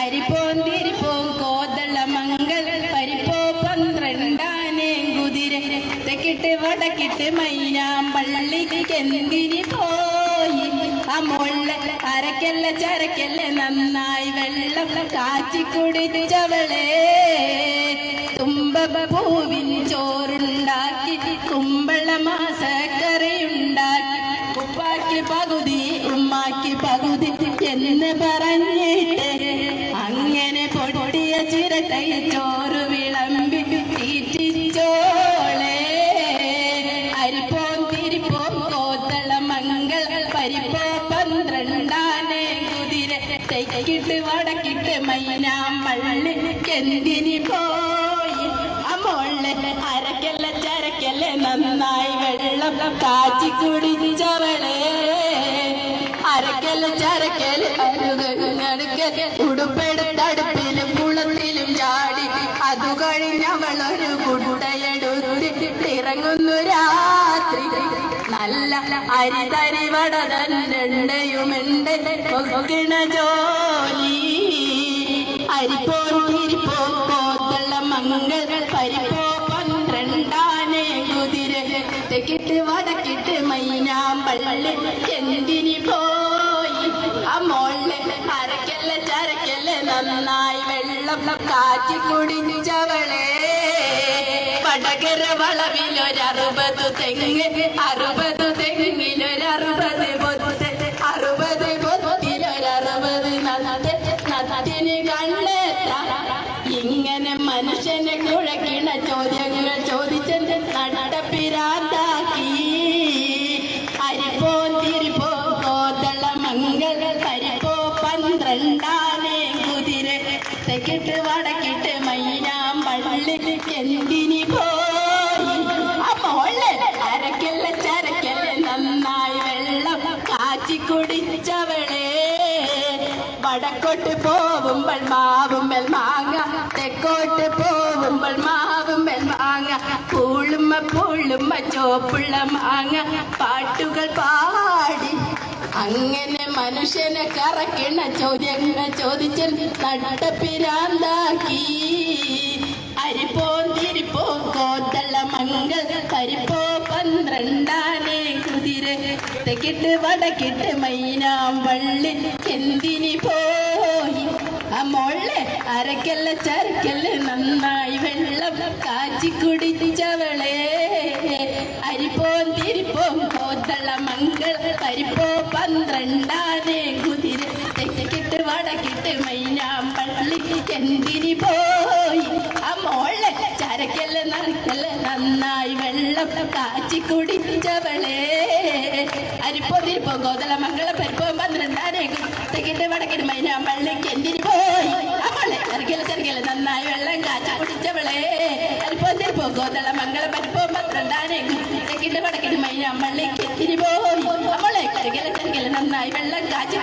അരിപ്പോം തിരിപ്പോം കോതള മംഗൾ പരിപ്പോ പന്ത്രണ്ടാനേ കുതിര. തെക്കിട്ട് വടക്കിട്ട് മൈനാം പള്ളിക്കെന്തിരി പോയി ആ മുള്ള അരക്കല്ല ചരക്കല്ല നന്നായി വെള്ളം കാച്ചി കുടിച്ചവളെ. തുമ്പപ്പൂവിൻ ചോറുണ്ടാക്കി കുമ്പള മാസക്കറിയുണ്ടാക്കി ഉപ്പാക്കി പകുതി ഉമ്മാക്കി പകുതി എന്ന് പറഞ്ഞിട്ട് പരിപ്പോ പന്ത്രണ്ടാനെ കുതിര തെക്കിട്ട് വടക്കിട്ട് മൈനാ മള്ളി എന്തിനി പോയി? അമോളെ അരക്കല്ല ചരക്കല്ല നന്നായി വെള്ളം കാച്ചി കുടിച്ചവളെ. അരക്കല്ല ചരക്കല്ല അരുകടുക്കൽ ഉടുപ്പെടുത്തടുപ്പിലും കുളത്തിലും ചാടി. അതു കഴിഞ്ഞവളൊരു രാത്രി. നല്ല അരിതരി വടതണ്ടുയുമുണ്ട് കൊക്കിണ ജോലി. അരിപ്പോ തിരിപ്പോ കോത്തള്ള മംഗൾ. പരിപ്പോ പന്ത്രണ്ടാനെ കുതിര. തെക്കിട്ട് വടക്കിട്ട് മൈനാമ്പള്ളി. എന്തിനി പോയി? അമോളെ അരക്കല്ല ചരക്കല്ല നന്നായി വെള്ളം. കാച്ചി കുടിച്ചവളെ വടകര വളവിലൊരറുപത് തെങ്ങ് അറുപത് തെങ്ങിലൊരറുപത് പൊത്ത് അറുപത് പൊത്തിലൊരറുപത് നത്ത് നത്തിന് കണ്ണെത്ത. ഇങ്ങനെ മനുഷ്യനെ കുഴക്കിണ ചോദ്യങ്ങൾ ചോദിച്ചത് നടപ്പിരാതാക്കി അരിപ്പോ തിരിപ്പോ കോതള മംഗൾ പരിപ്പോ പന്ത്രണ്ടാനേ കുതിര. തെക്കിട്ട് വടക്കിട്ട് നന്നായി വെള്ളം കാച്ചി വടക്കോട്ട് പോവുമ്പോൾ മാവുമ്പൽ മാങ്ങ തെക്കോട്ട് പോവുമ്പോൾ മാവുമ്പൽ മാങ്ങ പൂളുമ്മ പൂളുമ്മ ചോപ്പുള്ള മാങ്ങ പാട്ടുകൾ പാടി അങ്ങനെ മനുഷ്യനെ കറക്കണ ചോദ്യങ്ങൾ ചോദിച്ചൻ നട്ടപ്പിരാന്താക്കി അരിപ്പോം തിരിപ്പോം കോത്തള്ള മംഗൾ കരിപ്പോ പന്ത്രണ്ടാനേ കുതിര. തെക്കിട്ട് വടക്കിട്ട് മൈനാം വള്ളി എന്തിനി പോയി? ആ മോളെ അരക്കല്ല ചരക്കല്ല നന്നായി വെള്ളം കാച്ചി കുടിച്ചവളെ. അരിപ്പോം തിരിപ്പോം കോത്തള്ള മംഗൾ കരിപ്പോ പന്ത്രണ്ടാനേ കുതിര. തെക്കിട്ട് വടക്കിട്ട് മൈനാം പള്ളി എന്തിനി പോയി കാച്ചിക്കുടിച്ചവളെ അരിപ്പതിൽ പോകോതല മംഗള പരിപ്പോ പന്ത്രണ്ടാനേ തെക്കിന്റെ വടക്കിന് മൈന പള്ളിക്ക് എന്തിരി പോയി? അവളെ ചെറുകില ചെറുകില നന്നായി വെള്ളം കാച്ചി കുടിച്ചവളെ. അരിപ്പൊതിരി പോകോതല മംഗള പരിപ്പോ പന്ത്രണ്ടാനേ തെക്കിന്റെ വടക്കിന് മൈന പള്ളിക്ക് എന്തിരി പോയി? അവളെ ചെറുകില ചെറുകില നന്നായി വെള്ളം കാച്ചി